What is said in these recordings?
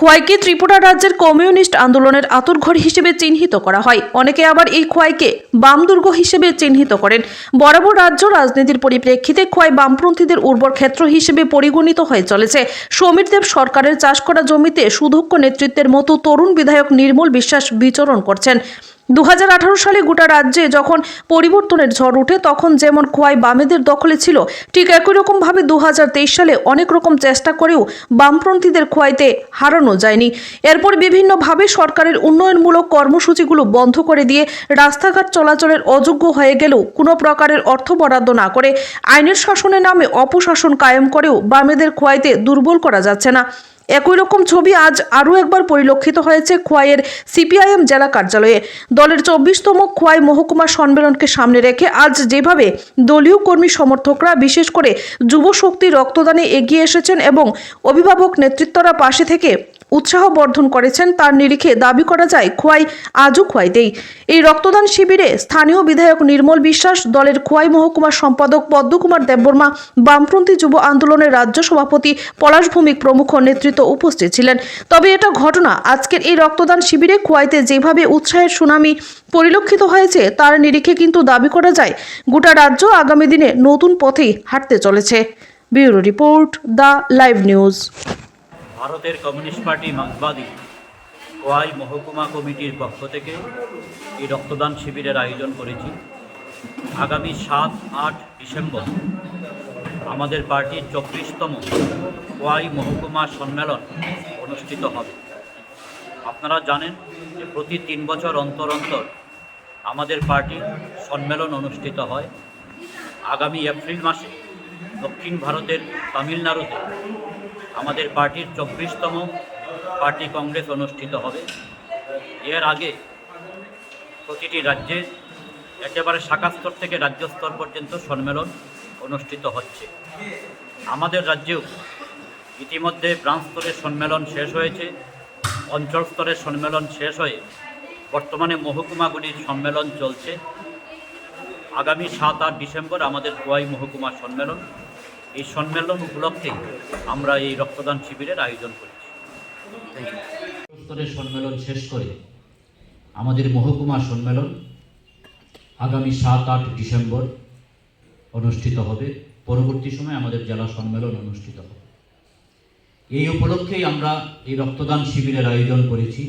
খোয়াইকে ত্রিপুরা রাজ্যের কমিউনিস্ট আন্দোলনের আতুরঘর হিসেবে চিহ্নিত করা হয়। অনেকে আবার এই খোয়াইকে বামদুর্গ হিসেবে চিহ্নিত করেন। বরাবর রাজ্য রাজনীতির পরিপ্রেক্ষিতে খোয়াই বামপন্থীদের উর্বর ক্ষেত্র হিসেবে পরিগণিত হয়ে চলেছে। সমীর দেব সরকারের চাষ করা জমিতে সুদক্ষ নেতৃত্বের মতো তরুণ বিধায়ক নির্মল বিশ্বাস বিচরণ করছেন। দু হাজার আঠারো সালে গোটা রাজ্যে যখন পরিবর্তনের ঝড় ওঠে, তখন যেমন খোয়াই বামেদের দখলে ছিল, ঠিক একই রকমভাবে দু হাজার তেইশ সালে অনেক রকম চেষ্টা করেও বামপন্থীদের খোয়াইতে হারানো যায়নি। এরপর বিভিন্নভাবে সরকারের উন্নয়নমূলক কর্মসূচিগুলো বন্ধ করে দিয়ে রাস্তাঘাট চলাচলের অযোগ্য হয়ে গেলেও কোনো প্রকারের অর্থ বরাদ্দ না করে আইনের শাসনের নামে অপশাসন কায়েম করেও বামেদের খোয়াইতে দুর্বল করা যাচ্ছে না। একই রকম ছবি আজ আরও একবার পরিলক্ষিত হয়েছে খোয়াইয়ের সিপিআইএম জেলা কার্যালয়ে। দলের চব্বিশতম খোয়াই মহকুমা সম্মেলনকে সামনে রেখে আজ যেভাবে দলীয় কর্মী সমর্থকরা, বিশেষ করে যুব শক্তি রক্তদানে এগিয়ে এসেছেন এবং অভিভাবক নেতৃত্বরা পাশে থেকে উৎসাহ বর্ধন করেছেন, তার নিরিখে দাবি করা যায়, খোয়াই আজও খোয়াইতেই। এই রক্তদান শিবিরে স্থানীয় বিধায়ক নির্মল বিশ্বাস, দলের খোয়াই মহকুমার সম্পাদক পদ্মকুমার দেববর্মা বামপন্থী যুব আন্দোলনের রাজ্য সভাপতি পলাশ ভৌমিক প্রমুখ নেতৃত্ব উপস্থিত ছিলেন। তবে এটা ঘটনা, আজকের এই রক্তদান শিবিরে খোয়াইতে যেভাবে উৎসাহের সুনামি পরিলক্ষিত হয়েছে, তার নিরিখে কিন্তু দাবি করা যায়, গোটা রাজ্য আগামী দিনে নতুন পথেই হাঁটতে চলেছে। Bureau report, the live news. ভারতের কমিউনিস্ট পার্টি মার্ক্সবাদী কোয়াই মহকুমা কমিটির পক্ষ থেকে এই রক্তদান শিবিরের আয়োজন করেছি। আগামী সাত, আট ডিসেম্বর আমাদের পার্টির চব্বিশতম কোয়াই মহকুমা সম্মেলন অনুষ্ঠিত হবে। আপনারা জানেন যে প্রতি তিন বছর অন্তর অন্তর আমাদের পার্টি সম্মেলন অনুষ্ঠিত হয়। আগামী এপ্রিল মাসে দক্ষিণ ভারতের তামিলনাড়ুতে আমাদের পার্টির চব্বিশতম পার্টি কংগ্রেস অনুষ্ঠিত হবে। এর আগে প্রতিটি রাজ্যে একেবারে শাখা স্তর থেকে রাজ্য স্তর পর্যন্ত সম্মেলন অনুষ্ঠিত হচ্ছে। আমাদের রাজ্যেও ইতিমধ্যে ব্রাঞ্চ স্তরের সম্মেলন শেষ হয়েছে। অঞ্চল স্তরের সম্মেলন শেষ হয়ে বর্তমানে মহকুমাগুলির সম্মেলন চলছে। আগামী সাত আট ডিসেম্বর আমাদের কোয়াই মহকুমা সম্মেলন। এই সম্মেলন উপলক্ষেই আমরা এই রক্তদান শিবিরের আয়োজন করেছি। সম্মেলন শেষ করে আমাদের মহকুমা সম্মেলন আগামী সাত আট ডিসেম্বর অনুষ্ঠিত হবে। পরবর্তী সময় আমাদের জেলা সম্মেলন অনুষ্ঠিত হবে। এই উপলক্ষেই আমরা এই রক্তদান শিবিরের আয়োজন করেছি।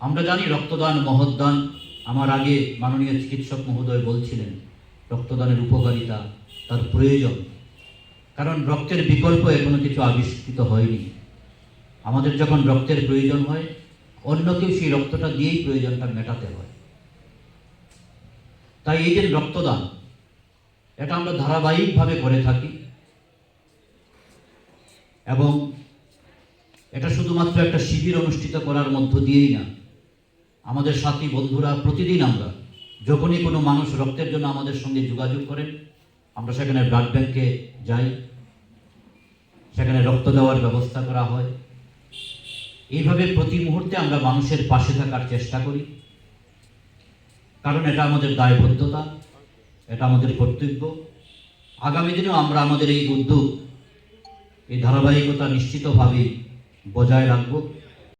আমরা জানি রক্তদান মহদান আমার আগে মাননীয় চিকিৎসক মহোদয় বলছিলেন, রক্তদানের উপকারিতা তার প্রয়োজন। কারণ রক্তের বিকল্প এখনও কিছু আবিষ্কৃত হয়নি। আমাদের যখন রক্তের প্রয়োজন হয়, অন্য কেউ সেই রক্তটা দিয়েই প্রয়োজনটা মেটাতে হয়। তাই এই যে রক্তদান, এটা আমরা ধারাবাহিকভাবে করে থাকি। এবং এটা শুধুমাত্র একটা শিবির অনুষ্ঠিত করার মধ্য দিয়েই না, আমাদের সাথী বন্ধুরা প্রতিদিন আমরা, যখনই কোনো মানুষ রক্তের জন্য আমাদের সঙ্গে যোগাযোগ করেন আমরা সেখানে ব্লাড ব্যাংকে যাই। সেখানে রক্ত দেওয়ার ব্যবস্থা করা হয়। এইভাবে প্রতি মুহূর্তে আমরা মানুষের পাশে থাকার চেষ্টা করি। কারণ এটা আমাদের দায়বদ্ধতা, এটা আমাদের কর্তব্য। আগামী দিনেও আমরা আমাদের এই উদ্যোগ, এই ধারাবাহিকতা নিশ্চিতভাবে বজায় রাখব।